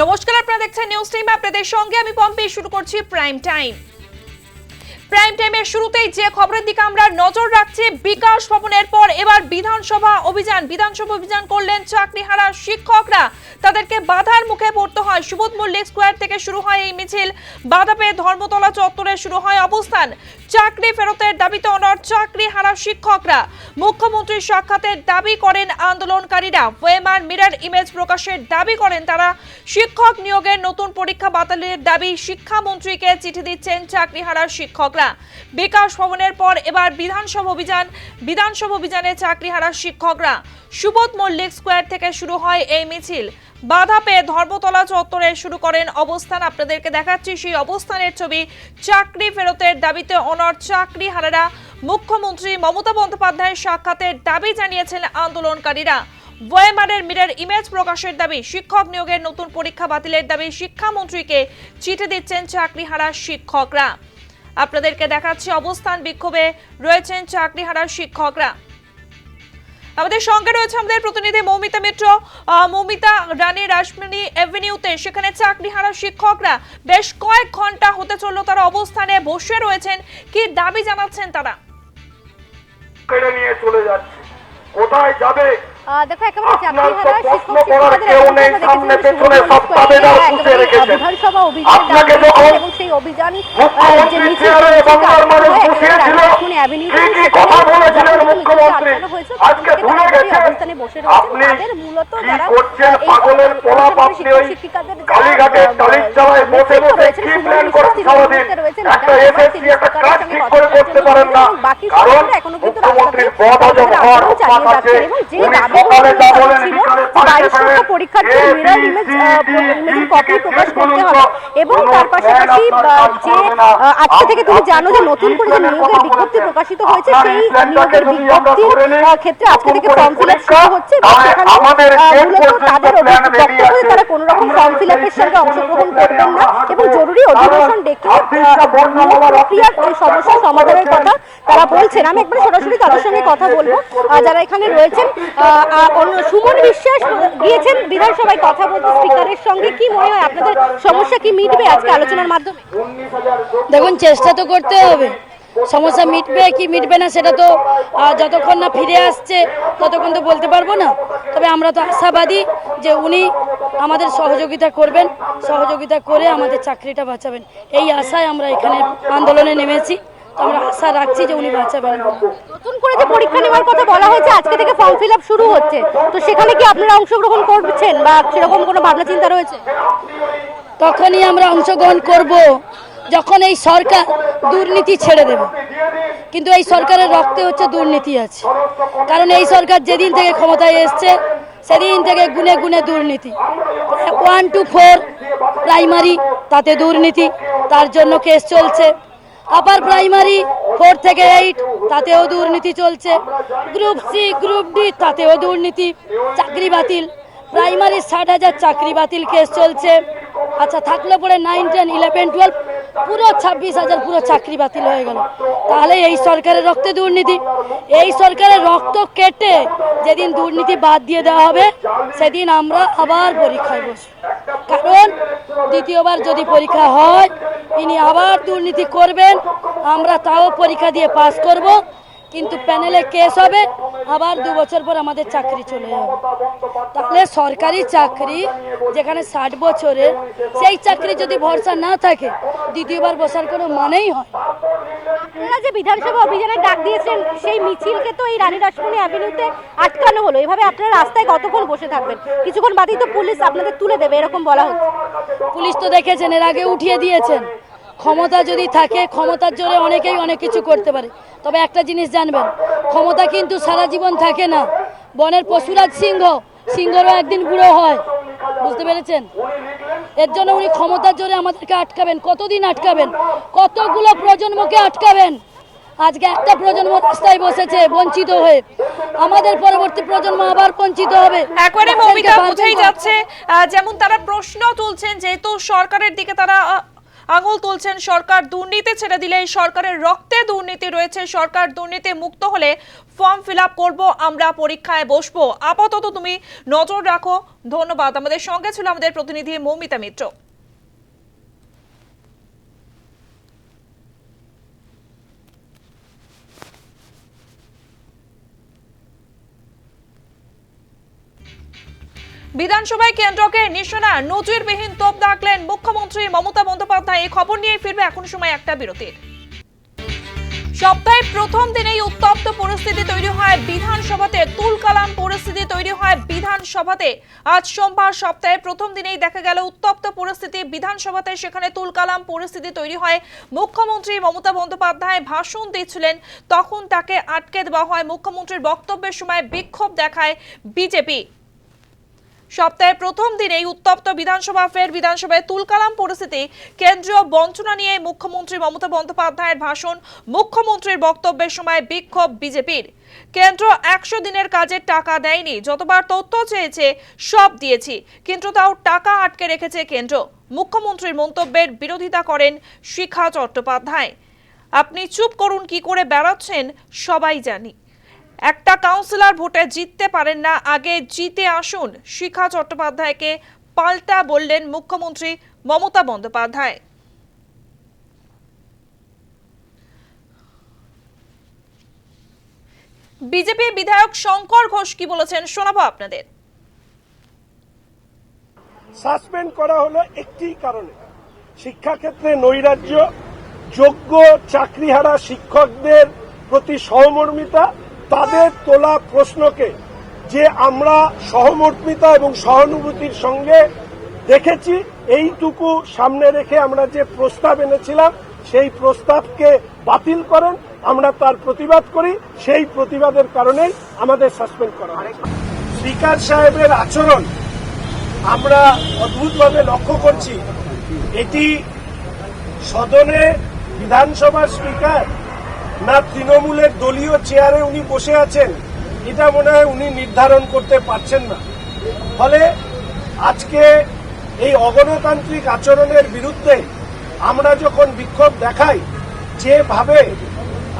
নমস্কার আপনারা দেখছেন নিউজ টাইম আপনাদের সঙ্গে আমি পম্পি শুরু করছি প্রাইম টাইম প্রাইম টাইমের শুরুতেই যে খবরের দিকে আমরা নজর রাখছি, বিকাশ ভবনের পর এবার বিধানসভা অভিযান। বিধানসভা অভিযান করলেন চাকরিহারা শিক্ষকরা। তাদেরকে বাধার মুখে পড়তে হয়। সুবোধ মল্লিক স্কোয়ার থেকে শুরু হয় এই মিছিল। বাধা পেয়ে ধর্মতলা চত্বরে শুরু হয় অবস্থান। চাকরি ফেরতের দাবিতে অনর চাকরি হারা শিক্ষকরা। মুখ্যমন্ত্রীর সাক্ষাতের দাবি করেন আন্দোলনকারীরা। ওয়েমার মিরার ইমেজ প্রকাশের দাবি করেন তারা। শিক্ষক নিয়োগের নতুন পরীক্ষা বাতিলের দাবি শিক্ষামন্ত্রীকে চিঠি দিচ্ছেন চাকরিহারা শিক্ষকরা। বিকাশ ভবনের পর এবার বিধানসভা অভিযান, বিধানসভা অভিযানে চাকরিহারা শিক্ষকরা। সুবোধ মল্লিক স্কোয়ার থেকে শুরু হয় এই মিছিল। বাধা পেয়ে ধর্মতলা চত্বরে শুরু করেন অবস্থান। আপনাদেরকে দেখাচ্ছি সেই অবস্থানের ছবি। চাকরি ফেরতের দাবিতে অনর চাকরি হারারা মুখ্যমন্ত্রী মমতা বন্দ্যোপাধ্যায়ের সাক্ষাতের দাবি জানিয়েছেন আন্দোলনকারীরা। ওয়েমারের মিরের ইমেজ প্রকাশের দাবি, শিক্ষক নিয়োগের নতুন পরীক্ষা বাতিলের দাবি, শিক্ষামন্ত্রীকে চিঠি দিচ্ছেন চাকরিহারা শিক্ষকরা। আপনাদেরকে দেখাচ্ছি অবস্থান বিক্ষোভে রয়েছেন চাকরিহারা শিক্ষকরা। আমাদের সঙ্গে রয়েছে আমাদের প্রতিনিধি মৌমিতা মিত্র। মৌমিতা, রানী রাসমণি এভিনিউতে সেখানে চাকরিহারা শিক্ষকরা বেশ কয়েক ঘণ্টা হতে চলল তারা অবস্থানে। বসে রয়েছেন, কি দাবি জানাচ্ছেন তারা? নিয়ে চলে যাচ্ছে। কোথায় যাবে? দেখো একেবারে প্রশ্ন শিক্ষক শিক্ষিকাদের। বিধানসভা অভিযান এবং সেই অভিযান যে মিছিল? এই অবস্থানে বসে রয়েছেন। তাদের মূলত যারা পাগলের প্রলাপ আপনি ওই আহ, টালির চালায় বসে বসে কি প্ল্যান বিশ্বাস সারাদিন? একটা বিধানসভার একটা কাজ ঠিক করে করতে পারেন না। কারণ মুখ্যমন্ত্রীর পদ হজম হওয়ার অভ্যাস আছে। উনি পরীক্ষার্থী মিরর ইমেজ ইমেজের কপি প্রকাশ করতে হবে। এবং তার পাশাপাশি যে আজকে থেকে তুমি জানো যে নতুন করে যে নিয়োগের বিজ্ঞপ্তি প্রকাশিত হয়েছে সেই নিয়োগের বিজ্ঞপ্তির ক্ষেত্রে আজকে থেকে ফর্ম ফিল আপ শুরু হচ্ছে। এবং সেখানে আমাদের আহ, শেষ মূলত তাদের plan অভিযোগ- ready বক্তব্যে আছে। তারা কোনো রকম ফর্ম ফিল আপের সঙ্গে অংশগ্রহণ করবেন না। এবং জরুরি অধিবেশন ডেকে মামার প্রক্রিয়ার সমস্যা সমাধানের কথা তারা বলছেন। আমি একবার সরাসরি তাদের সঙ্গে কথা বলব যারা এখানে রয়েছেন সুমন বিশ্বাস গিয়েছেন বিধানসভায় কথা বলতে স্পিকারের সঙ্গে। কি মনে হয়, আপনাদের সমস্যা কি মিটবে আজকে আলোচনার মাধ্যমে? দেখুন, চেষ্টা তো করতে হবে। সমস্যা মিটবে কি মিটবে না সেটা তো যতক্ষণ না ফিরে আসছে, ততক্ষণ তো বলতে পারব না। তবে আমরা তো আশাবাদী যে উনি আমাদের সহযোগিতা করবেন, সহযোগিতা করে আমাদের চাকরিটা বাঁচাবেন। এই আশায় আমরা এখানে আন্দোলনে নেমেছি। তো আমরা আশা রাখছি যে উনি বাঁচাবেন। নতুন করে যে পরীক্ষা নেওয়ার কথা বলা হয়েছে আজকে থেকে ফর্ম ফিল আপ শুরু হচ্ছে। তো সেখানে কি আপনারা অংশগ্রহণ করছেন বা সেরকম কোনো ভাবনা চিন্তা রয়েছে? তখনই আমরা অংশগ্রহণ করব যখন এই সরকার দুর্নীতি ছেড়ে দেবে। কিন্তু এই সরকারের রক্তে হচ্ছে দুর্নীতি আছে। কারণ এই সরকার যেদিন থেকে ক্ষমতায় এসছে সেদিন থেকে গুনে গুনে দুর্নীতি। ওয়ান টু ফোর প্রাইমারি তাতে দুর্নীতি তার জন্য কেস চলছে। আপার প্রাইমারি ফোর থেকে এইট তাতেও দুর্নীতি চলছে। গ্রুপ সি গ্রুপ ডি তাতেও দুর্নীতি, চাকরি বাতিল। প্রাইমারি ষাট হাজার চাকরি বাতিল কেস চলছে। আচ্ছা থাকলে পরে নাইন টেন ইলেভেন টুয়েলভ পুরো ছাব্বিশ হাজার পুরো চাকরি বাতিল হয়ে গেল। তাহলে এই সরকারের রক্তে দুর্নীতি। এই সরকারের রক্ত কেটে যেদিন দুর্নীতি বাদ দিয়ে দেওয়া হবে, সেদিন আমরা আবার পরীক্ষায় বসব কারণ দ্বিতীয়বার যদি পরীক্ষা হয়, ইনি আবার দুর্নীতি করবেন, আমরা তাও পরীক্ষা দিয়ে পাস করব। কিন্তু প্যানেলে কেস হবে আবার দু বছর পর আমাদের চাকরি চলে যাবে। তাহলে সরকারি চাকরি যেখানে ষাট বছরের সেই চাকরি যদি ভরসা না থাকে দ্বিতীয়বার বসার কোনো মানেই হয় আপনারা যে বিধানসভা অভিযানের ডাক দিয়েছেন সেই মিছিলকে তো এই রানী রাসমণি অ্যাভিনিউতে আটকানো হলো। এভাবে আপনারা রাস্তায় কতক্ষণ বসে থাকবেন? কিছুক্ষণ বাদেই তো পুলিশ আপনাদের তুলে দেবে এরকম বলা হচ্ছে। পুলিশ তো দেখেছেন এর আগে উঠিয়ে দিয়েছেন। ক্ষমতা যদি থাকে ক্ষমতার জোরে অনেকেই অনেক কিছু করতে পারে। তবে একটা জিনিস জানবেন ক্ষমতা কিন্তু সারা জীবন থাকে না। বনের পশুরাজ সিংহ সিংহরও একদিন বুড়ো হয়। বুঝতে পেরেছেন? এর জন্য উনি ক্ষমতার জোরে আমাদেরকে আটকাবেন। কতদিন আটকাবেন? কতগুলো প্রজন্মকে আটকাবেন? আজকে একটা প্রজন্ম রাস্তায় বসেছে বঞ্চিত হয়ে। আমাদের পরবর্তী প্রজন্ম আবার বঞ্চিত হবে। একবারে ভূমিকা বোঝাই যাচ্ছে যেমন তারা প্রশ্ন তুলছেন যেহেতু সরকারের দিকে তারা আঙুল তুলছেন সরকার, দুর্নীতি ছেড়ে দিলে সরকারের রক্তে দুর্নীতি রয়েছে। সরকার দুর্নীতি মুক্ত হলে ফর্ম ফিল আপ করব, আমরা পরীক্ষায় বসবো। আপাতত তুমি নজর রাখো। ধন্যবাদ। আমাদের সঙ্গে ছিল আমাদের প্রতিনিধি মৌমিতা মিত্র। বিধানসভায় কেন্দ্রকে নিশানা, নজিরবিহীন তোপ দাগলেন মুখ্যমন্ত্রী মমতা বন্দ্যোপাধ্যায়। এই খবর নিয়ে ফিরবে এখন সময় একটা বিরতির। সপ্তাহের প্রথম দিনেই উত্তপ্ত পরিস্থিতি তৈরি হয় বিধানসভাতে। তুলকালাম পরিস্থিতি তৈরি হয় বিধানসভাতে। আজ সোমবার সপ্তাহের প্রথম দিনেই দেখা গেল উত্তপ্ত পরিস্থিতি। বিধানসভাতে সেখানে তুলকালাম পরিস্থিতি তৈরি হয়। মুখ্যমন্ত্রী মমতা বন্দ্যোপাধ্যায় ভাষণ দিচ্ছিলেন। তখন তাকে আটকে দেওয়া হয়। মুখ্যমন্ত্রীর বক্তব্যের সময় বিক্ষোভ দেখায় বিজেপি। সপ্তাহের প্রথম দিনেই উত্তপ্ত বিধানসভা ফের বিধানসভায় তুলকালাম পরিস্থিতি। কেন্দ্রীয় বঞ্চনা নিয়ে মুখ্যমন্ত্রী মমতা বন্দ্যোপাধ্যায়ের ভাষণ, মুখ্যমন্ত্রীর বক্তব্যের সময় বিক্ষোভ বিজেপির। কেন্দ্র একশো দিনের কাজের টাকা দেয়নি, যতবার তথ্য চেয়েছে সব দিয়েছি, কিন্তু তাও টাকা আটকে রেখেছে কেন্দ্র। মুখ্যমন্ত্রীর মন্তব্যের বিরোধিতা করেন শিখা চট্টোপাধ্যায়। আপনি চুপ করুন, কি করে বেড়াচ্ছেন, সবাই জানি। একটা কাউন্সিলর ভোটে জিততে পারেন না, আগে জিতে আসুন, শিখা চট্টোপাধ্যায়কে পাল্টা বললেন মুখ্যমন্ত্রী মমতা বন্দ্যোপাধ্যায়। বিজেপি বিধায়ক শঙ্কর ঘোষ কি বলেছেন শোনাবো আপনাদের। সাসপেন্ড করা হলো একটি কারণে। শিক্ষাক্ষেত্রে নৈরাজ্য, যোগ্য চাকরিহারা শিক্ষকদের প্রতি সহমর্মিতা তাদের তোলা প্রশ্নকে যে আমরা সহমর্মিতা এবং সহানুভূতির সঙ্গে দেখেছি, এইটুকু সামনে রেখে আমরা যে প্রস্তাব এনেছিলাম, সেই প্রস্তাবকে বাতিল করেন, আমরা তার প্রতিবাদ করি, সেই প্রতিবাদের কারণেই আমাদের সাসপেন্ড করা হয় স্পিকার সাহেবের আচরণ আমরা অদ্ভুতভাবে লক্ষ্য করছি। এটি সদনে বিধানসভার স্পিকার না তৃণমূলের দলীয় চেয়ারে উনি বসে আছেন, এটা মনে হয় উনি নির্ধারণ করতে পারছেন না। ফলে আজকে এই অগণতান্ত্রিক আচরণের বিরুদ্ধে আমরা যখন বিক্ষোভ দেখাই, যেভাবে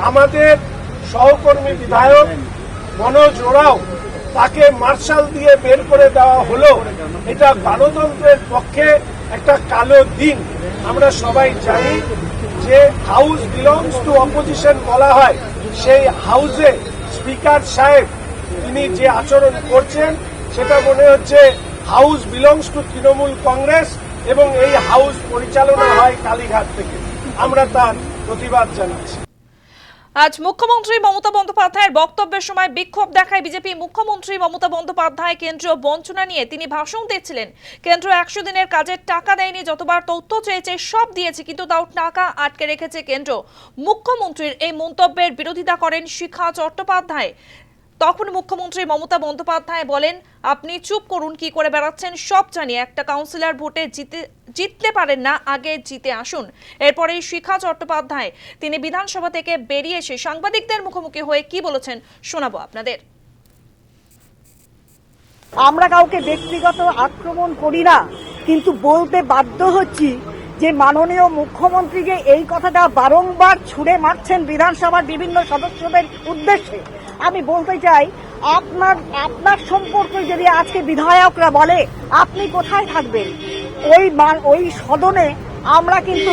আমাদের সহকর্মী বিধায়ক মনোজ ওরাও তাকে মার্শাল দিয়ে বের করে দেওয়া হলো, এটা গণতন্ত্রের পক্ষে একটা কালো দিন আমরা সবাই জানি যে হাউস বিলংস টু অপোজিশন বলা হয়। সেই হাউসে স্পিকার সাহেব, তিনি যে আচরণ করছেন, সেটা মনে হচ্ছে house belongs to Trinamool Congress এবং এই হাউস পরিচালনা হয় কালীঘাট থেকে। আমরা তার প্রতিবাদ জানাচ্ছি। আজ মুখ্যমন্ত্রী মমতা বন্দ্যোপাধ্যায়ের বক্তব্যের সময় বিক্ষোভ দেখায় বিজেপি মুখ্যমন্ত্রী মমতা বন্দ্যোপাধ্যায় কেন্দ্রীয় বঞ্চনা নিয়ে। তিনি ভাষণ দিচ্ছিলেন। কেন্দ্র একশো দিনের কাজের টাকা দেয়নি, যতবার তথ্য চেয়েছে সব দিয়েছে, কিন্তু তাও টাকা আটকে রেখেছে কেন্দ্র। মুখ্যমন্ত্রীর এই মন্তব্যের বিরোধিতা করেন শিখা চট্টোপাধ্যায়। তখন মুখ্যমন্ত্রী মমতা বন্দ্যোপাধ্যায় বলেন, আপনি চুপ করুন, কি করে বেড়াচ্ছেন সব জানি। একটা কাউন্সিলর ভোটে জিতে জিততে পারেন না, আগে জিতে আসুন। এরপরে শিখা চট্টোপাধ্যায়, তিনি বিধানসভা থেকে বেরিয়ে এসে সাংবাদিকদের মুখোমুখি হয়ে কি বলেছেন শোনাবো আপনাদের। আমরা কাউকে ব্যক্তিগত আক্রমণ করি না, কিন্তু বলতে বাধ্য হচ্ছি যে মাননীয় মুখ্যমন্ত্রীকে এই কথাটা বারংবার ছুড়ে মারছেন বিধানসভার বিভিন্ন সদস্যদের উদ্দেশ্যে। আমি বলতে চাই, আপনার আপনার সম্পর্কে যদি আজকে বিধায়করা বলে, আপনি কোথায় থাকবেন? ওই ওই সদনে আমরা কিন্তু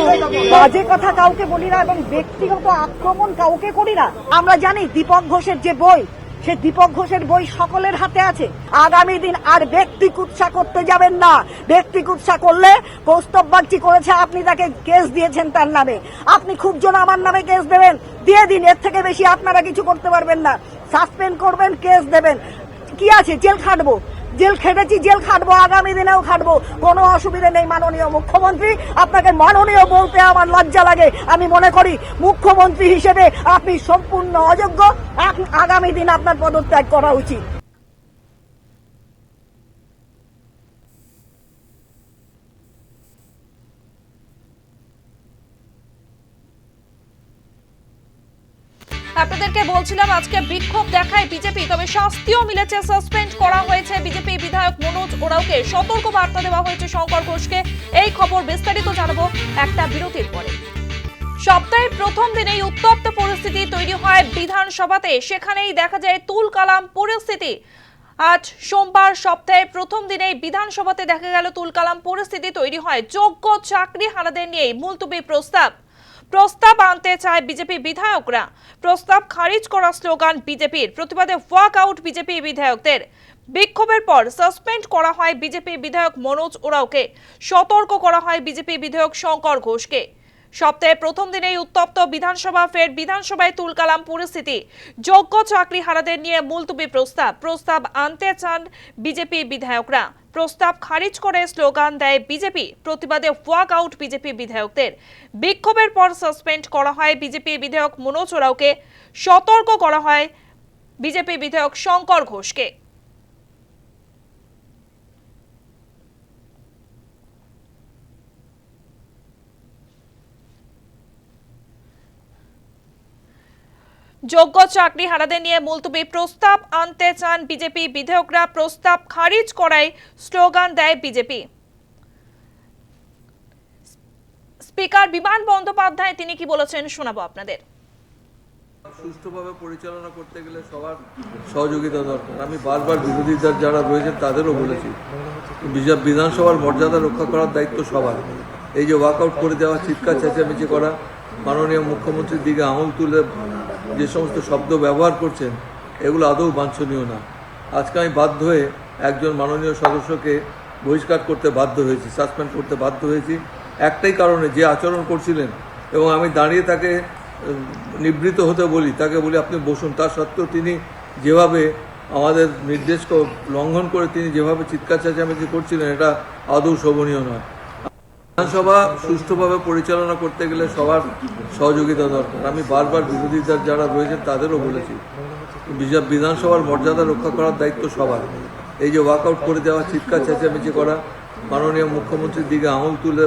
বাজে কথা কাউকে বলি না এবং ব্যক্তিগত আক্রমণ কাউকে করি না। আমরা জানি দীপক ঘোষের যে বই, সে দীপক ঘোষের বই সকলের হাতে আছে। আগামী দিন আর ব্যক্তি কুৎসা করতে যাবেন না। ব্যক্তি কুৎসা করলে কৌস্তব বাগচি করেছে, আপনি তাকে কেস দিয়েছেন তার নামে। আপনি খুব জন আমার নামে কেস দেবেন। দিয়ে দিন, এর থেকে বেশি আপনারা কিছু করতে পারবেন না। সাসপেন্ড করবেন, কেস দেবেন। কি আছে? জেল খাটবো। জেল খেটেছি, জেল খাটবো, আগামী দিনেও খাটবো। কোনো অসুবিধা নেই, মাননীয় মুখ্যমন্ত্রী। আপনাকে মাননীয় বলতে আমার লজ্জা লাগে। আমি মনে করি, মুখ্যমন্ত্রী হিসেবে আপনি সম্পূর্ণ অযোগ্য। আগামী দিন আপনার পদত্যাগ করা উচিত। আপনাদেরকে বলছিলাম, আজকে বিক্ষোভ দেখায় বিজেপি, তবে শাস্তিও মিলেছে, সাসপেন্ড করা হয়েছে বিজেপি বিধায়ক মনোজ ওরাওকে। সতর্ক বার্তা দেওয়া হয়েছে শঙ্কর ঘোষকে। এই খবর বিস্তারিত জানাব একটা বিরতির পরে। সপ্তাহের প্রথম দিনেই উত্তপ্ত পরিস্থিতি তৈরি হয় বিধানসভাতে। সেখানেই দেখা যায় তুল কালাম পরিস্থিতি। আজ সোমবার সপ্তাহের প্রথম দিনেই বিধানসভাতে দেখা গেল তুলকালাম পরিস্থিতি তৈরি হয়। যোগ্য চাকরি হারাদের নিয়ে মুলতুবি প্রস্তাব। প্রস্তাব আনতে চায় বিজেপি বিধায়করা। প্রস্তাব খারিজ করা স্লোগান বিজেপির। প্রতিবাদে ওয়াক আউট বিজেপি বিধায়কদের। বিক্ষোভের পর সাসপেন্ড করা হয় বিজেপি বিধায়ক মনোজ ওরাওকে। সতর্ক করা হয় বিজেপি বিধায়ক শঙ্কর ঘোষকে। সপ্তাহের প্রথম দিনেই উত্তপ্ত বিধানসভা, ফের বিধানসভায় তুলকালাম পরিস্থিতি। যোগ্য চাকরি হারাদের নিয়ে মুলতুবি প্রস্তাব। প্রস্তাব আনতে চান বিজেপি বিধায়করা। প্রস্তাব খারিজ করে স্লোগান দেয় বিজেপি। প্রতিবাদে ওয়াক আউট বিজেপি বিধায়কদের। বিক্ষোভের পর সাসপেন্ড করা হয় বিজেপি বিধায়ক মনোজ ওরাওকে। সতর্ক করা হয় বিজেপি বিধায়ক শঙ্কর ঘোষকে। যোগ্য চাকরি হারাদের নিয়ে মুলতবি প্রস্তাব আনতে চান বিজেপি বিধায়করা। প্রস্তাব খারিজ করায় স্লোগান দেয় বিজেপি। স্পিকার বিমান বন্দ্যোপাধ্যায়, তিনি কি বলেছেন শোনাবো আপনাদের। সুষ্ঠুভাবে পরিচালনা করতে গেলে সবার সহযোগিতা দরকার। আমি বারবার বিরোধীদের যারা রয়েছেন তাদেরও বলেছি বিধানসভার মর্যাদা রক্ষা করার দায়িত্ব সবার। এই যে ওয়াকআউট করে দেওয়া, চিৎকার চেঁচামেচি করা, মাননীয় মুখ্যমন্ত্রীর দিকে আঙুল তুলে যে সমস্ত শব্দ ব্যবহার করছেন, এগুলো আদৌ বাঞ্ছনীয় না। আজকে আমি বাধ্য হয়ে একজন মাননীয় সদস্যকে বহিষ্কার করতে বাধ্য হয়েছি, সাসপেন্ড করতে বাধ্য হয়েছি। একটাই কারণে যে আচরণ করছিলেন এবং আমি দাঁড়িয়ে তাকে নিবৃত হতে বলি, তাকে বলি আপনি বসুন। তা সত্ত্বেও তিনি যেভাবে আমাদের নির্দেশকে লঙ্ঘন করে তিনি যেভাবে চিৎকার চেঁচামেচি করছিলেন, এটা আদৌ শোভনীয় নয়। বিধানসভা সুষ্ঠুভাবে পরিচালনা করতে গেলে সবার সহযোগিতা দরকার। আমি বারবার বিরোধীদের যারা রয়েছেন তাদেরও বলেছি বিধানসভার মর্যাদা রক্ষা করার দায়িত্ব সবার। এই যে ওয়াকআউট করে দেওয়া, চিৎকার, চেঁচামেচি করা, মাননীয় মুখ্যমন্ত্রীর দিকে আঙুল তুলে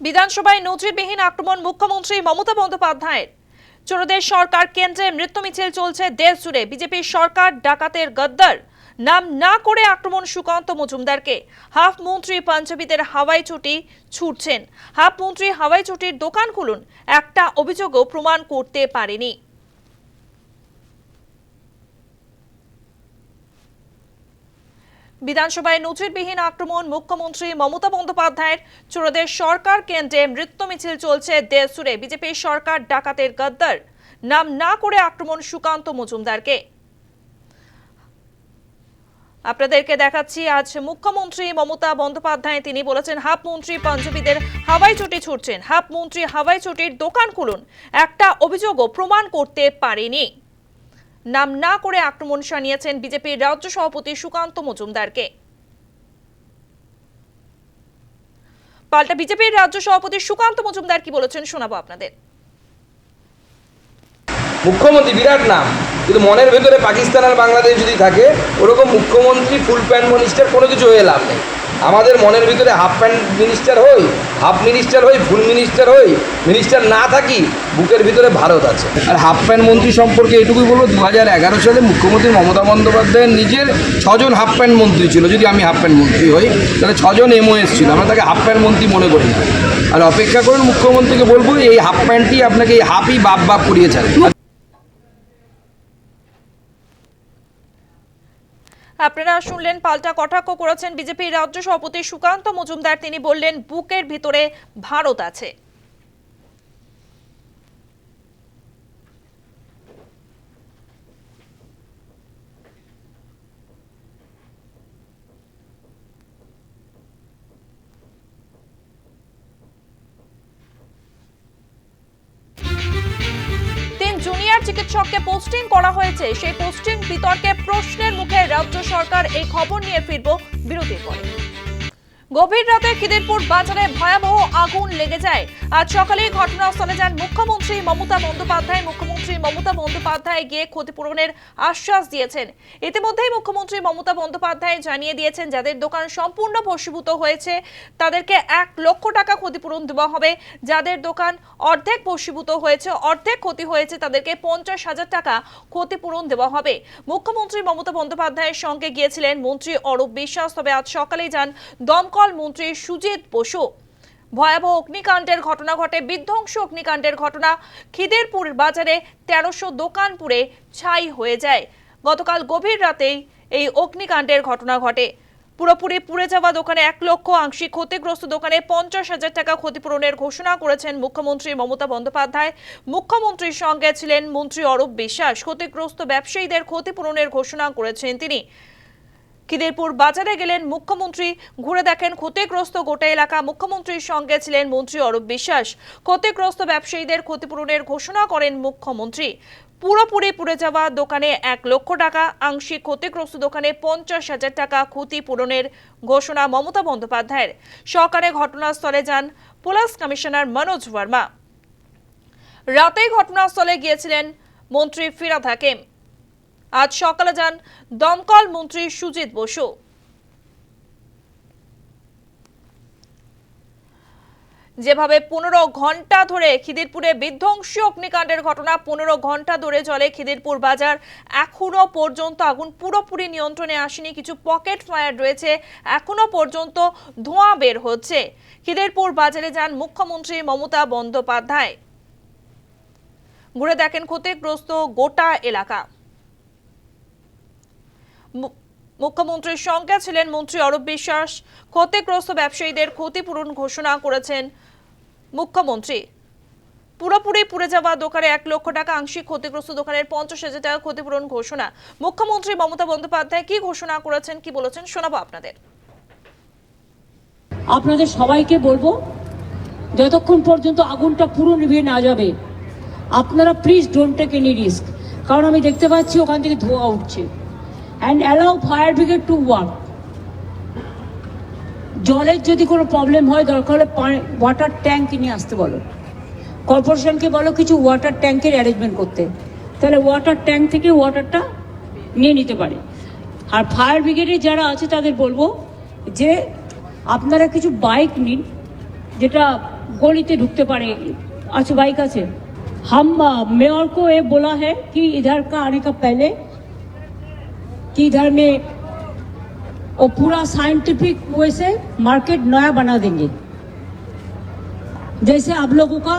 বিধানসভায় নজিরবিহীন আক্রমণ মুখ্যমন্ত্রী মমতা বন্দ্যোপাধ্যায়ের। চোরদের সরকার কেন্দ্রে মৃত্যু মিছিল চলছে দেশ জুড়ে বিজেপির সরকার ডাকাতের গদ্দার। নাম না করে আক্রমণ সুকান্ত মজুমদারকে। হাফ মন্ত্রী পাঞ্জাবিদের হাওয়াই ছুটি ছুটছেন। হাফ মন্ত্রী হাওয়াই ছুটির দোকান খুলুন। একটা অভিযোগও প্রমাণ করতে পারেনি। বিধানসভায় নজিরবিহীন আক্রমণ মুখ্যমন্ত্রী মমতা বন্দ্যোপাধ্যায়ের। চোরদের সরকার কেন্দ্রে মৃত্যু মিছিল চলছে দেশ জুড়ে বিজেপির সরকার ডাকাতের গদ্দার। নাম না করে আক্রমণ সুকান্ত মজুমদারকে। আপনাদেরকে দেখাচ্ছি, আজ মুখ্যমন্ত্রী মমতা বন্দ্যোপাধ্যায় তিনি বলেছেন, হাফ মন্ত্রী পাঞ্জাবিদের হাওয়াই ছুটি ছুটছেন। হাফ মন্ত্রী হাওয়াই ছুটির দোকান খুলুন। একটা অভিযোগও প্রমাণ করতে পারেনি। নাম না করে আক্রমণ শানিয়েছেন বিজেপির রাজ্য সভাপতি সুকান্ত মজুমদারকে। পাল্টা বিজেপির রাজ্য সভাপতি সুকান্ত মজুমদার কি বলেছেন শোনাবো আপনাদের। মুখ্যমন্ত্রী, বিরাট নাম। কিন্তু মনের ভেতরে পাকিস্তান আর বাংলাদেশ যদি থাকে, ওরকম মুখ্যমন্ত্রী, ফুল প্যান্ট মিনিস্টার কোনো কিছু হয়ে লাভ নেই। আমাদের মনের ভিতরে হাফ প্যান্ট মিনিস্টার হই হাফ মিনিস্টার হই ফুল মিনিস্টার হই মিনিস্টার না থাকি বুকের ভিতরে ভারত আছে। আর হাফ প্যান্ট মন্ত্রী সম্পর্কে এটুকুই বলব দু হাজার এগারো সালে মুখ্যমন্ত্রী মমতা বন্দ্যোপাধ্যায়ের নিজের ছজন হাফ প্যান্ট মন্ত্রী ছিল, যদি আমি হাফ প্যান্ট মন্ত্রী হই, তাহলে ছজন এমওএস ছিল, আমরা তাকে হাফ প্যান্ট মন্ত্রী মনে করি আর অপেক্ষা করুন, মুখ্যমন্ত্রীকে বলব, এই হাফ প্যান্টটি আপনাকে এই হাফই বাপ বাপ করিয়েছেন আপনারা শুনলেন পাল্টা কটাক্ষ করেছেন বিজেপির রাজ্য সভাপতি সুকান্ত মজুমদার। তিনি বললেন, বুকের ভিতরে ভারত আছে। চিকিৎসককে পোস্টিং করা হয়েছে। সেই পোস্টিং বিতর্কে প্রশ্নের মুখে রাজ্য সরকার এই খবর নিয়ে ফিরব বিরতির পরে। গভীর রাতে খিদিরপুর বাজারে ভয়াবহ আগুন লেগে যায়। আজ সকালে ঘটনাস্থলে যান মুখ্যমন্ত্রী মমতা বন্দ্যোপাধ্যায়। মুখ্যমন্ত্রী মুখ্যমন্ত্রী মমতা বন্দ্যোপাধ্যায় গিয়ে ক্ষতিপূরণের আশ্বাস দিয়েছেন। ইতিমধ্যেই মুখ্যমন্ত্রী মমতা বন্দ্যোপাধ্যায় জানিয়ে দিয়েছেন, যাদের দোকান সম্পূর্ণ ভস্মীভূত হয়েছে, তাদেরকে এক লক্ষ টাকা ক্ষতিপূরণ দেওয়া হবে। যাদের দোকান অর্ধেক ভস্মীভূত হয়েছে, অর্ধেক ক্ষতি হয়েছে, তাদেরকে পঞ্চাশ হাজার টাকা ক্ষতিপূরণ দেওয়া হবে। মুখ্যমন্ত্রী মমতা বন্দ্যোপাধ্যায়ের সঙ্গে গিয়েছিলেন মন্ত্রী অরূপ বিশ্বাস। তবে আজ সকালেই যান দমকল মন্ত্রী সুজিত বসু। ভয়াবহ অগ্নিকাণ্ডের ঘটনা ঘটে, বিধ্বংস অগ্নিকাণ্ডের ঘটনা খিদেরপুর বাজারে তেরোশো দোকান পুড়ে ছাই হয়ে যায়। গতকাল গভীর রাতেই এই অগ্নিকাণ্ডের ঘটনা ঘটে। পুরোপুরি পুড়ে যাওয়া দোকানে এক লক্ষ আংশিক ক্ষতিগ্রস্ত দোকানে পঞ্চাশ হাজার টাকা ক্ষতিপূরণের ঘোষণা করেছেন মুখ্যমন্ত্রী মমতা বন্দ্যোপাধ্যায়। মুখ্যমন্ত্রীর সঙ্গে ছিলেন মন্ত্রী অরূপ বিশ্বাস। ক্ষতিগ্রস্ত ব্যবসায়ীদের ক্ষতিপূরণের ঘোষণা করেছেন তিনি। খিদিরপুর বাজারে গেলেন মুখ্যমন্ত্রী, ঘুরে দেখেন ক্ষতিগ্রস্ত গোটা এলাকা। মুখ্যমন্ত্রীর সঙ্গে ছিলেন মন্ত্রী অরূপ বিশ্বাস। ক্ষতিগ্রস্ত ব্যবসায়ীদের ক্ষতিপূরণের ঘোষণা করেন মুখ্যমন্ত্রী। পুরোপুরি পুড়ে যাওয়া দোকানে এক লক্ষ টাকা, আংশিক ক্ষতিগ্রস্ত দোকানে পঞ্চাশ হাজার টাকা ক্ষতিপূরণের ঘোষণা মমতা বন্দ্যোপাধ্যায়ের। সরকারে ঘটনাস্থলে যান পুলিশ কমিশনার মনোজ ভার্মা রাতেই ঘটনাস্থলে গিয়েছিলেন মন্ত্রী ফিরাদ হাকিম। আজ সকালে যান দমকল মন্ত্রী সুজিত বসু। যেভাবে পনেরো ঘণ্টা ধরে খিদিরপুরে বিধ্বংসী অগ্নিকাণ্ডের ঘটনা, পনেরো ঘণ্টা ধরে চলে খিদিরপুর বাজার, এখনও পর্যন্ত আগুন পুরোপুরি নিয়ন্ত্রণে আসেনি, কিছু পকেট ফায়ার রয়েছে, এখনও পর্যন্ত ধোঁয়া বের হচ্ছে। খিদিরপুর বাজারে যান মুখ্যমন্ত্রী মমতা বন্দ্যোপাধ্যায়। ঘুরে দেখেন ক্ষতিগ্রস্ত গোটা এলাকা। মুখ্যমন্ত্রীর সঙ্গে ছিলেন মন্ত্রী অরূপ বিশ্বাস। ক্ষতিগ্রস্ত ব্যবসায়ীদের ক্ষতিপূরণ ঘোষণা করেছেন মুখ্যমন্ত্রী। পুরোপুরি পুড়ে যাওয়া দোকানে এক লক্ষ টাকা আংশিক ক্ষতিগ্রস্ত দোকানের পঞ্চাশ হাজার টাকা ক্ষতিপূরণ ঘোষণা। মুখ্যমন্ত্রী মমতা বন্দ্যোপাধ্যায় কি ঘোষণা করেছেন, কি বলেছেন, শোনাবো আপনাদের। আপনাদের সবাইকে বলব, যতক্ষণ পর্যন্ত আগুনটা পুরো নিভিয়ে না যাবে, আপনারা please don't take any risk কারণ আমি দেখতে পাচ্ছি ওখান থেকে ধোঁয়া উঠছে। And allow fire brigade to work জলের যদি কোনো প্রবলেম হয়, দরকার হলে ওয়াটার ট্যাঙ্ক নিয়ে আসতে বলো। কর্পোরেশনকে বলো কিছু ওয়াটার ট্যাঙ্কের অ্যারেঞ্জমেন্ট করতে। তাহলে ওয়াটার ট্যাঙ্ক থেকে ওয়াটারটা নিয়ে নিতে পারে। আর ফায়ার ব্রিগেডে যারা আছে, তাদের বলব যে আপনারা কিছু বাইক নিন, যেটা গলিতে ঢুকতে পারে। আছে বাইক আছে। হাম মেয়র কো এ বলা হ্যাঁ কি ইধার কা আনে কা পেলে कि इधर में वो पूरा साइंटिफिक वे से मार्केट नया बना देंगे। जैसे आप लोगों का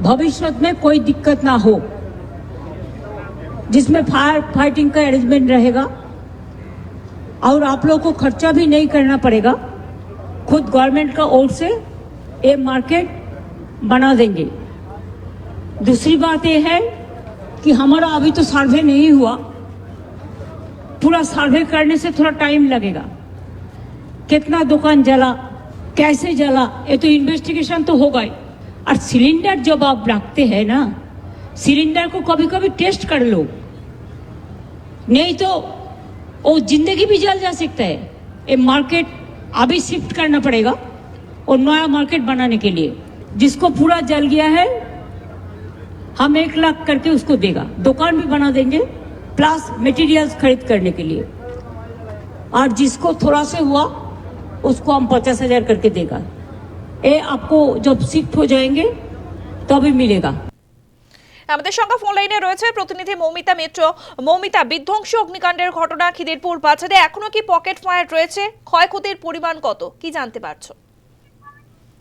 भविष्य में कोई दिक्कत ना हो, जिसमें फायर फाइटिंग का अरेंजमेंट रहेगा, और आप लोगों को खर्चा भी नहीं करना पड़ेगा, खुद गवर्नमेंट का ओर से ये मार्केट बना देंगे। दूसरी बात ये है कि हमारा अभी तो सर्वे नहीं हुआ। पूरा सर्वे करने से थोड़ा टाइम लगेगा। कितना दुकान जला, कैसे जला, ये तो इन्वेस्टिगेशन तो होगा ही। और सिलेंडर जब आप रखते हैं ना सिलेंडर को कभी कभी टेस्ट कर लो। नहीं तो वो ज़िंदगी भी जल जा सकता है। ये मार्केट अभी शिफ्ट करना पड़ेगा, और नया मार्केट बनाने के लिए। जिसको पूरा जल गया है, हम एक लाख करके उसको देगा। दुकान भी बना देंगे। प्लस मटेरियल्स खरीद करने के लिए और जिसको थोड़ा से हुआ उसको हम पचास हजार करके देगा ये आपको जब शिफ्ट हो जाएंगे तभी मिलेगा আমাদের সঙ্গে ফোন লাইনে রয়েছে প্রতিনিধি মৌমিতা মিত্র মৌমিতা বিধ্বংসী অগ্নিকাণ্ডের ঘটনা খিদিরপুর বাজারে এখনো কি পকেট ফায়ার রয়েছে ক্ষয়ক্ষতির পরিমাণ কত কি জানতে পারছো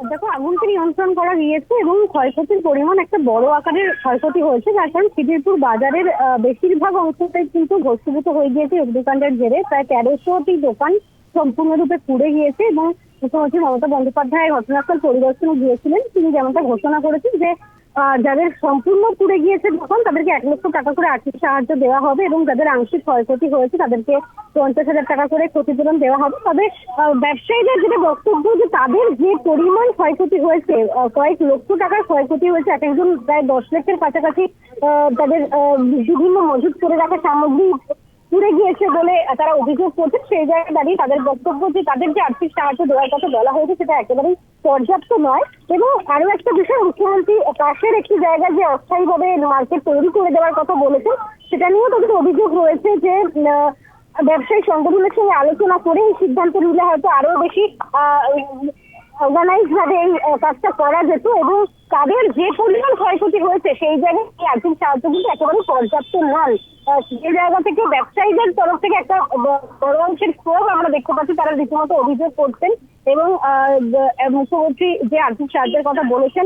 দেখো, আগুনকে নিয়ন্ত্রণ করা গিয়েছে এবং ক্ষয়ক্ষতির পরিমাণ একটা বড় আকারের ক্ষয়ক্ষতি হয়েছে, যার কারণ খিদিরপুর বাজারের বেশিরভাগ অংশটাই কিন্তু ভস্মীভূত হয়ে গিয়েছে অগ্নিকাণ্ডের জেরে। প্রায় তেরোশোটি দোকান সম্পূর্ণরূপে পুড়ে গিয়েছে এবং মুখ্যমন্ত্রী মমতা বন্দ্যোপাধ্যায় ঘটনাস্থল পরিদর্শনে গিয়েছিলেন। তিনি যেমনটা ঘোষণা করেছেন যে যাদের সম্পূর্ণ পুড়ে গিয়েছে দোকান তাদেরকে এক লক্ষ টাকা করে আর্থিক সাহায্য দেওয়া হবে এবং যাদের আংশিক ক্ষয়ক্ষতি হয়েছে, তাদেরকে পঞ্চাশ হাজার টাকা করে ক্ষতিপূরণ দেওয়া হবে। তবে ব্যবসায়ীদের যেটা বক্তব্য যে তাদের যে পরিমাণ ক্ষয়ক্ষতি হয়েছে কয়েক লক্ষ টাকার ক্ষয়ক্ষতি হয়েছে, এক একজন প্রায় দশ লক্ষের কাছাকাছি তাদের বিভিন্ন মজুত করে রাখা সামগ্রী পুড়ে গিয়েছে বলে তারা অভিযোগ করছে সেই জায়গায় দাঁড়িয়ে তাদের বক্তব্য যে তাদের যে আর্থিক সাহায্য দেওয়ার কথা বলা হয়েছে, সেটা একেবারেই পর্যাপ্ত নয় এবং আরও একটা বিষয় মুখ্যমন্ত্রী পাশের একটি জায়গায় যে অস্থায়ীভাবে মার্কেট তৈরি করে দেওয়ার কথা বলেছেন সেটা নিয়েও তাদের অভিযোগ রয়েছে যে ব্যবসায়ী সংগঠনের সঙ্গে আলোচনা করে এই সিদ্ধান্ত নিলে হয়তো আরও বেশি অর্গানাইজ ভাবে এই কাজটা করা যেত এবং তাদের যে পরিমাণ ক্ষয়ক্ষতি হয়েছে সেই জায়গায় এই আর্থিক সাহায্য কিন্তু একেবারে পর্যাপ্ত আহ, যে জায়গা থেকে ব্যবসায়ীদের তরফ থেকে একটা বড় অংশের ক্ষোভ আমরা দেখতে পাচ্ছি তারা রীতিমতো অভিযোগ করছেন। এবং মুখ্যমন্ত্রী যে আর্থিক সাহায্যের কথা বলেছেন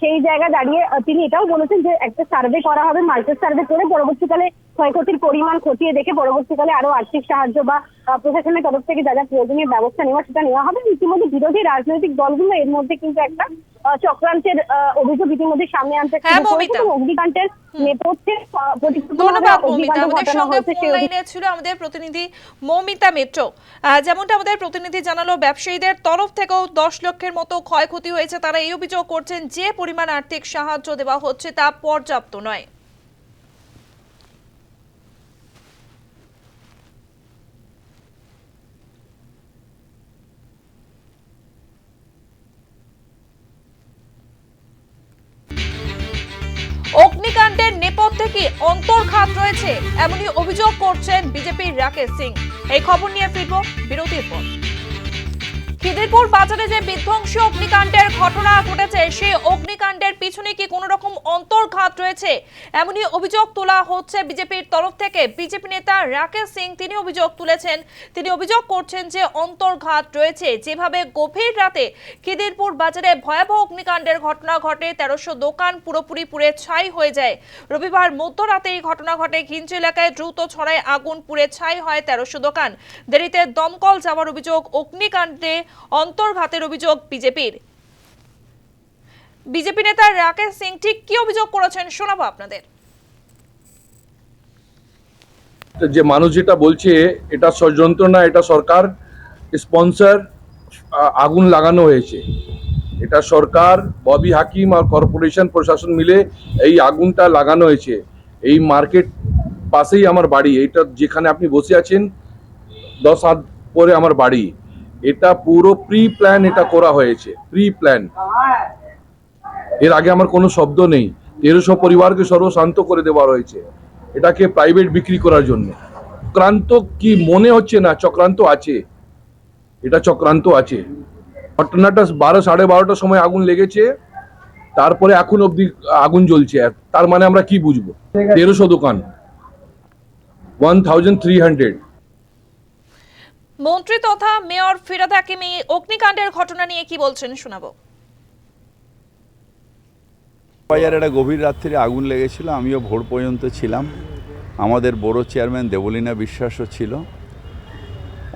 সেই জায়গা দাঁড়িয়ে তিনি এটাও বলেছেন যে একটা সার্ভে করা হবে, মার্কেট সার্ভে করে পরবর্তীকালে ক্ষয়ক্ষতির পরিমাণ খতিয়ে দেখে পরবর্তীকালে আরও আর্থিক সাহায্য বা প্রশাসনের তরফ থেকে যা যা প্রয়োজনীয় ব্যবস্থা নেওয়া সেটা নেওয়া হবে। ইতিমধ্যে বিরোধী রাজনৈতিক দলগুলো এর মধ্যে কিন্তু একটা চক্রান্তের অভিযোগ ইতিমধ্যে সামনে আনতে হ্যাঁ, শুরু করেছে এবং অগ্নিকাণ্ডের নেপথ্যে ধন্যবাদ মৌমিতা আমাদের সঙ্গে ফোন লাইনে ছিল আমাদের প্রতিনিধি মৌমিতা মেট্রো আহ, যেমনটা আমাদের প্রতিনিধি জানালো ব্যবসায়ীদের তরফ থেকেও দশ লক্ষের মতো ক্ষয়ক্ষতি হয়েছে। তারা এই অভিযোগ করছেন যে পরিমাণ আর্থিক সাহায্য দেওয়া হচ্ছে তা পর্যাপ্ত নয়। অগ্নিকাণ্ডের নেপথ্যে কি অন্তর্ঘাত রয়েছে? এমনই অভিযোগ করছেন বিজেপির রাকেশ সিং। এই খবর নিয়ে ফিরব বিরতির পর। খিদিরপুর বাজারে যে বিধ্বংসী অগ্নিকাণ্ডের ঘটনা ঘটেছে সেই অগ্নিকাণ্ডের পিছনে কি কোনো রকম অন্তর্ঘাত রয়েছে? এমনই অভিযোগ তোলা হচ্ছে বিজেপির তরফ থেকে। বিজেপি নেতা রাকেশ সিং তিনি অভিযোগ তুলেছেন। তিনি অভিযোগ করছেন যে অন্তর্ঘাত রয়েছে। যেভাবে গভীর রাতে খিদিরপুর বাজারে ভয়াবহ অগ্নিকাণ্ডের ঘটনা ঘটে, তেরোশো দোকান পুরোপুরি পুড়ে ছাই হয়ে যায়। রবিবার মধ্যরাতে এই ঘটনা ঘটে। ঘিঞ্চি এলাকায় দ্রুত ছড়ায় আগুন পুড়ে ছাই হয় তেরোশো দোকান। দেরিতে দমকল যাওয়ার অভিযোগ, অগ্নিকাণ্ডে অন্তর্ঘাতের অভিযোগ বিজেপির। বিজেপি নেতা রাকেশ সিং ঠিক কি অভিযোগ করেছেন শোনাবো আপনাদের। যে মানুষ যেটা বলছে, এটা ষড়যন্ত্র না, এটা সরকার স্পন্সর আগুন লাগানো হয়েছে। এটা সরকার, ববি হাকিম আর কর্পোরেশন প্রশাসন মিলে এই আগুনটা লাগানো হয়েছে। এই মার্কেট পাশেই আমার বাড়ি এটা যেখানে আপনি বসে আছেন, দশ হাত পরে আমার বাড়ি। এটা পুরো প্রি প্ল্যান এটা করা হয়েছে প্রি প্ল্যান এর আগে আমার কোনো শব্দ নেই। তেরোশো পরিবারকে সর্বশান্ত করে দেওয়া হয়েছে এটাকে প্রাইভেট বিক্রি করার জন্য। চক্রান্ত কি মনে হচ্ছে না? চক্রান্ত আছে। এটা চক্রান্ত আছে। ঘটনাটা বারো, সাড়ে বারোটার সময় আগুন লেগেছে। তারপরে এখন অবধি আগুন জ্বলছে। তার মানে আমরা কি বুঝব? তেরোশো দোকান। ওয়ান থাউজেন্ড থ্রি হান্ড্রেড মন্ত্রী তথা মেয়র ফিরাদ হাকিমি অগ্নিকাণ্ডের ঘটনা নিয়ে কি বলছেন শোনাবো। বাজার একটা গভীর রাত্রিরে আগুন লেগেছিল, আমিও ভোর পর্যন্ত ছিলাম। আমাদের বড় চেয়ারম্যান দেবলীনা বিশ্বাসও ছিল।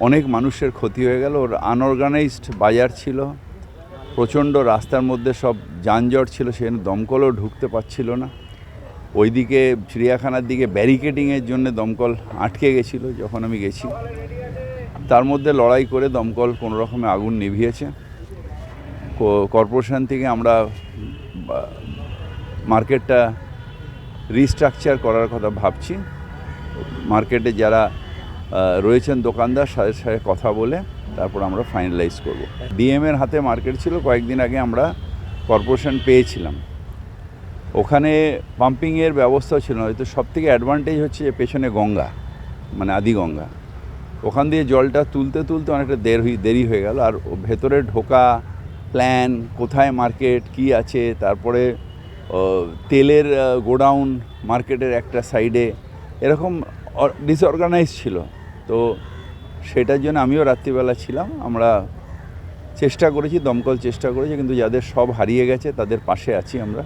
অনেক মানুষের ক্ষতি হয়ে গেল, ওর আনঅর্গানাইজড বাজার ছিল। প্রচণ্ড রাস্তার মধ্যে সব যানজট ছিল, সেখানে দমকলও ঢুকতে পারছিল না। ওইদিকে চিড়িয়াখানার দিকে ব্যারিকেডিংয়ের জন্য দমকল আটকে গেছিল, যখন আমি গেছি। তার মধ্যে লড়াই করে দমকল কোনো রকমে আগুন নিভিয়েছে। কর্পোরেশন থেকে আমরা মার্কেটটা রিস্ট্রাকচার করার কথা ভাবছি। মার্কেটে যারা রয়েছেন দোকানদার, সাথে সাথে কথা বলে তারপর আমরা ফাইনালাইজ করব। ডিএমের হাতে মার্কেট ছিল, কয়েকদিন আগে আমরা কর্পোরেশন পেয়েছিলাম। ওখানে পাম্পিংয়ের ব্যবস্থা ছিল না, হয়তো সব থেকে অ্যাডভান্টেজ হচ্ছে যে পেছনে গঙ্গা মানে আদি গঙ্গা ওখান দিয়ে জলটা তুলতে তুলতে অনেকটা দের দেরি হয়ে গেল। আর ভেতরে ঢোকা প্ল্যান কোথায় মার্কেট কি আছে, তারপরে তেলের গোডাউন মার্কেটের একটা সাইডে এরকম ডিসঅর্গানাইজ ছিল। তো সেটার জন্য আমিও রাত্রিবেলা ছিলাম। আমরা চেষ্টা করেছি, দমকল চেষ্টা করেছি, কিন্তু যাদের সব হারিয়ে গেছে, তাদের পাশে আছি আমরা।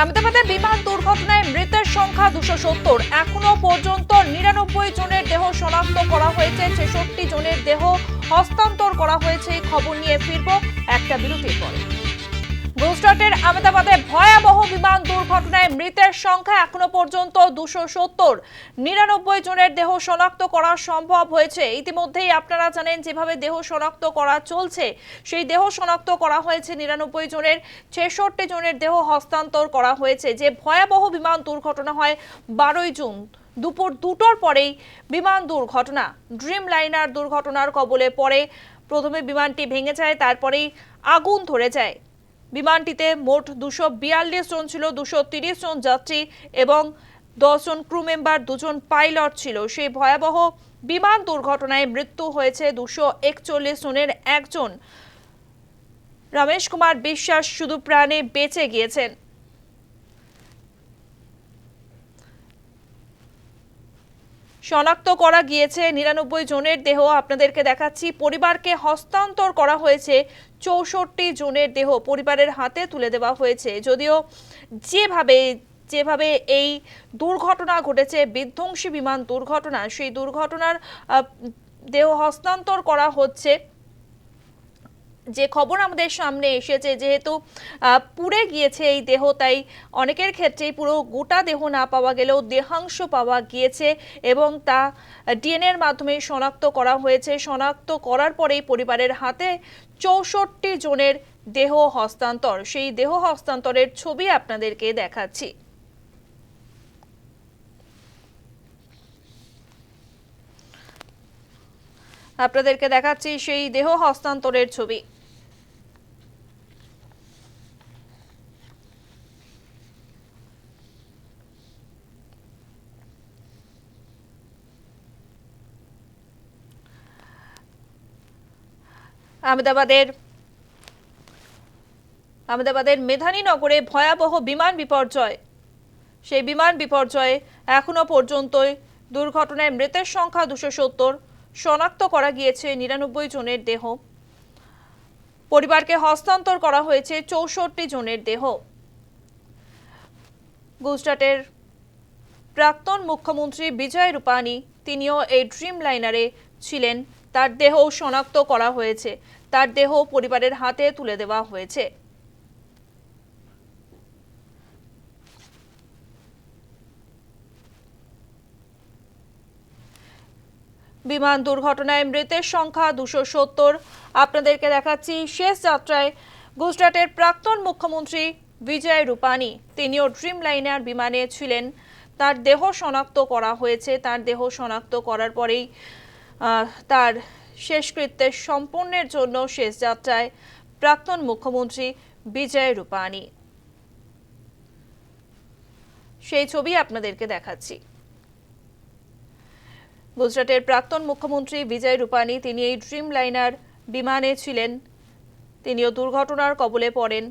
আহমেদাবাদে বিমান দুর্ঘটনায় মৃতের সংখ্যা দুশো সত্তর। এখনও পর্যন্ত নিরানব্বই জনের দেহ শনাক্ত করা হয়েছে, ছেষট্টি জনের দেহ হস্তান্তর করা হয়েছে। খবর নিয়ে ফিরব একটা বিরতির পরে। গুজরাটের আহমেদাবাদে ভয়াবহ বিমান দুর্ঘটনায় মৃতের সংখ্যা এখনও পর্যন্ত দুশো সত্তর। নিরানব্বই জনের দেহ শনাক্ত করা সম্ভব হয়েছে। ইতিমধ্যেই আপনারা জানেন যেভাবে দেহ শনাক্ত করা চলছে, সেই দেহ শনাক্ত করা হয়েছে নিরানব্বই জনের। ছেষট্টি জনের দেহ হস্তান্তর করা হয়েছে। যে ভয়াবহ বিমান দুর্ঘটনা হয় বারোই জুন দুপুর দুটোর পরেই বিমান দুর্ঘটনা ড্রিম লাইনার দুর্ঘটনার কবলে পড়ে। প্রথমে বিমানটি ভেঙে যায়, তারপরেই আগুন ধরে যায়। বিমানটিতে মোট দুশো বিয়াল্লিশ জন ছিল, দুশো তিরিশ জন যাত্রী এবং দশজন ক্রু মেম্বার দুজন পাইলট ছিল। সেই ভয়াবহ বিমান দুর্ঘটনায় মৃত্যু হয়েছে দুশো একচল্লিশ জনের একজন। রমেশ কুমার বিশ্বাস শুধু প্রাণে বেঁচে গিয়েছেন। শনাক্ত করা গিয়েছে, নিরানব্বই জনের দেহ। আপনাদেরকে দেখাচ্ছি, পরিবারকে হস্তান্তর করা হয়েছে চৌষট্টি জনের দেহ পরিবারের হাতে তুলে দেওয়া হয়েছে। যদিও যেভাবে যেভাবে এই দুর্ঘটনা ঘটেছে, বিধ্বংসী বিমান দুর্ঘটনা, সেই দুর্ঘটনার দেহ হস্তান্তর করা হচ্ছে। যে খবর আমাদের সামনে এসেছে, যেহেতু পুড়ে গিয়েছে এই দেহ, তাই অনেকের ক্ষেত্রেই পুরো গোটা দেহ না পাওয়া গেলেও দেহাংশ পাওয়া গিয়েছে এবং তা ডিএনএর মাধ্যমে শনাক্ত করা হয়েছে। শনাক্ত করার পরেই পরিবারের হাতে চৌষট্টি জনের দেহ হস্তান্তর। সেই দেহ হস্তান্তরের ছবি আপনাদেরকে দেখাচ্ছি। আপনাদেরকে দেখাচ্ছি সেই দেহ হস্তান্তরের ছবি। আহমেদাবাদের আহমেদাবাদের মেধানীনগরে ভয়াবহ বিমান বিপর্যয়। সেই বিমান বিপর্যয়ে এখনও পর্যন্তই দুর্ঘটনায় মৃতের সংখ্যা দুশো সত্তর। শনাক্ত করা গিয়েছে নিরানব্বই জনের দেহ। পরিবারকে হস্তান্তর করা হয়েছে চৌষট্টি জনের দেহ। গুজরাটের প্রাক্তন মুখ্যমন্ত্রী বিজয় রূপানি তিনিও এই ড্রিম লাইনারে ছিলেন। তার দেহ শনাক্ত করা হয়েছে। তার দেহ পরিবারের হাতে তুলে দেওয়া হয়েছে। বিমান দুর্ঘটনায় মৃতের সংখ্যা দুশো সত্তর। আপনাদেরকে দেখাচ্ছি শেষ যাত্রায় গুজরাটের প্রাক্তন মুখ্যমন্ত্রী বিজয় রূপানি। তিনিও ড্রিম লাইনার বিমানে ছিলেন। তার দেহ শনাক্ত করা হয়েছে। তার দেহ শনাক্ত করার পরেই তার শেষকৃত্যের সম্পন্নের জন্য শেষ যাত্রায় প্রাক্তন মুখ্যমন্ত্রী বিজয় রূপানি। সেই ছবি আপনাদেরকে দেখাচ্ছি। গুজরাটের প্রাক্তন মুখ্যমন্ত্রী বিজয় রূপানি, তিনি এই ড্রিম লাইনার বিমানে ছিলেন। তিনিও দুর্ঘটনার কবলে পড়েন।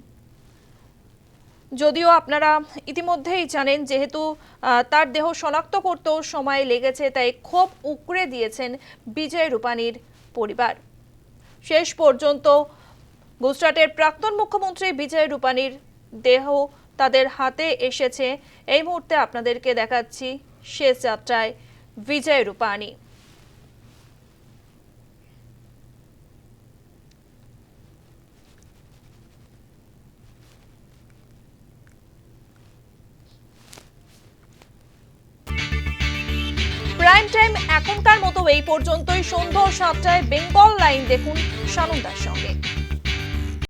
যদিও আপনারা ইতিমধ্যেই জানেন, যেহেতু তার দেহ শনাক্ত করতেও সময় লেগেছে, তাই ক্ষোভ উকড়ে দিয়েছেন বিজয় রূপানির পরিবার। শেষ পর্যন্ত গুজরাটের প্রাক্তন মুখ্যমন্ত্রী বিজয় রূপানির দেহ তাদের হাতে এসেছে। এই মুহূর্তে আপনাদেরকে দেখাচ্ছি শেষ যাত্রায় বিজয় রূপানি। প্রাইম টাইম এখনকার মতো এই পর্যন্তই। সন্ধ্যা সাতটায় বেঙ্গল লাইন দেখুন সানন্দার সঙ্গে।